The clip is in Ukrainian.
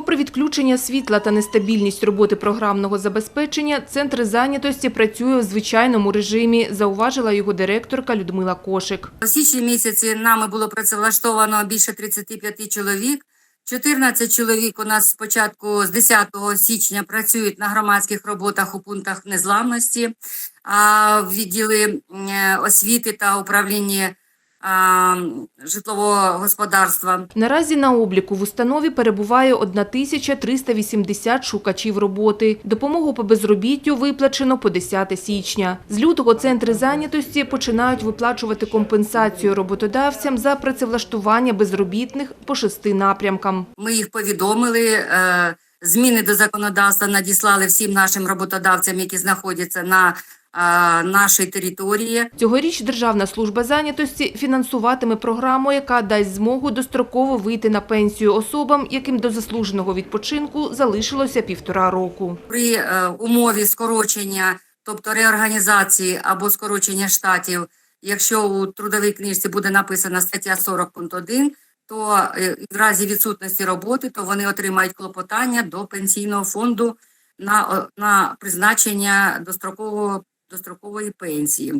Попри відключення світла та нестабільність роботи програмного забезпечення, центр зайнятості працює в звичайному режимі, зауважила його директорка Людмила Кошик. У січні місяці нами було працевлаштовано більше 35 чоловік. 14 чоловік у нас спочатку з 10 січня працюють на громадських роботах у пунктах незламності, а відділи освіти та управління житлового господарства. Наразі на обліку в установі перебуває 1380 шукачів роботи. Допомогу по безробіттю виплачено по 10 січня. З лютого центри зайнятості починають виплачувати компенсацію роботодавцям за працевлаштування безробітних по шести напрямкам. Ми їх повідомили. е, Зміни до законодавства надіслали всім нашим роботодавцям, які знаходяться на нашій території. Цьогоріч Державна служба зайнятості фінансуватиме програму, яка дасть змогу достроково вийти на пенсію особам, яким до заслуженого відпочинку залишилося півтора року. При е, умові скорочення, тобто реорганізації або скорочення штатів, якщо у трудовій книжці буде написана стаття 40 пункт 1, то е, в разі відсутності роботи, то вони отримають клопотання до пенсійного фонду на, на призначення дострокового, дострокової пенсії.